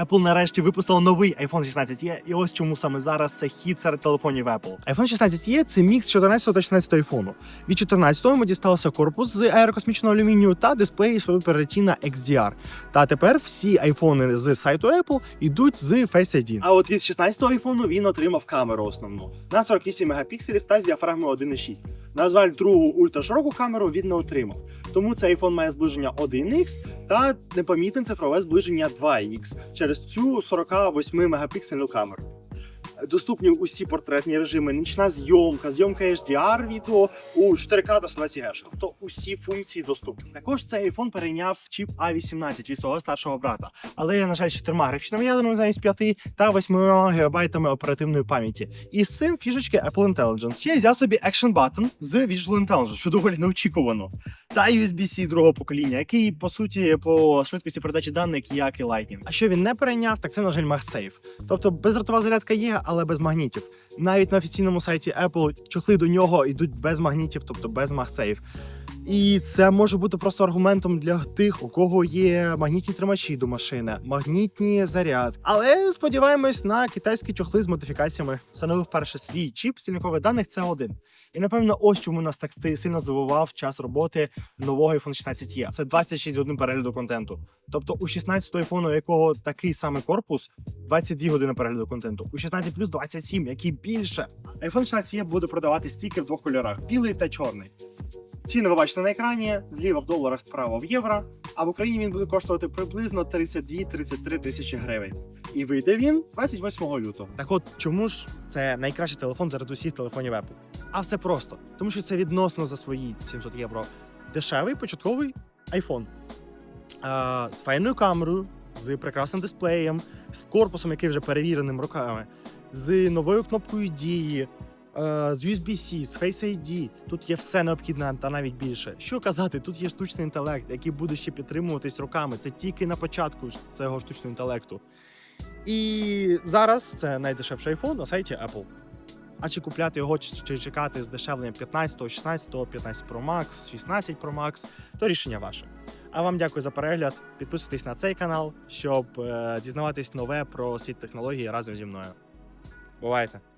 Apple нарешті випустила новий iPhone 16 e і ось чому саме зараз це хід серед телефонів Apple. iPhone 16 e це мікс 14 та 16 iPhone. Від 14 йому дістався корпус з аерокосмічного алюмінію та дисплей Retina XDR. Та тепер всі айфони з сайту Apple йдуть з Face ID. А от від 16 айфону він отримав камеру основну на 48 мегапікселів та з діафрагмою 1.6. На жаль, другу ультрашироку камеру він не отримав. Тому цей iPhone має зближення 1x та непомітне цифрове зближення 2x через цю 48 мегапіксельну камеру. Доступні усі портретні режими, нічна зйомка, зйомка HDR відео у 4К та 120 Гц. Тобто усі функції доступні. Також цей iPhone перейняв чіп A18 від свого старшого брата, але на жаль, з чотирма графічними ядрами замість 5 та 8 гігабайтами оперативної пам'яті. І з цим фішечки Apple Intelligence. Ще я взяв собі Action Button з Visual Intelligence, що доволі неочікувано. Та USB-C другого покоління, який по суті по швидкості передачі даних як і Lightning. А що він не перейняв, так це на жаль MagSafe. Тобто бездротова зарядка є, але без магнітів. Навіть на офіційному сайті Apple чохли до нього йдуть без магнітів, тобто без MagSafe. І це може бути просто аргументом для тих, у кого є магнітні тримачі до машини, магнітні заряд. Але сподіваємось на китайські чохли з модифікаціями. Встановив перше свій чіп стільникових даних це один. І напевно, ось чому нас так сильно здивував час роботи нового iPhone 16 e Це 26 годин перегляду контенту. Тобто у 16 айфону, у якого такий самий корпус, 22 години перегляду контенту. У 16 плюс 27, який більше. iPhone 16 e буде продаватись тільки в двох кольорах: білий та чорний. Ціни ви бачите на екрані, зліва в доларах, справа в євро. А в Україні він буде коштувати приблизно 32-33 тисячі гривень. І вийде він 28 лютого. Так от чому ж це найкращий телефон серед усіх телефонів Apple? А все просто, тому що це відносно за свої 700 євро дешевий початковий iPhone. А, з файною камерою, з прекрасним дисплеєм, з корпусом, який вже перевіреним роками, з новою кнопкою дії, е, з USB-C, з Face ID. Тут є все необхідне та навіть більше. Що казати, тут є штучний інтелект, який буде ще підтримуватись роками. Це тільки на початку цього штучного інтелекту. І зараз це найдешевший iPhone на сайті Apple. А чи купляти його, чи, чекати з дешевленням 15, 16, 15 Pro Max, 16 Pro Max, то рішення ваше. А вам дякую за перегляд. Підписуйтесь на цей канал, щоб е, дізнаватись нове про світ технології разом зі мною. Бувайте!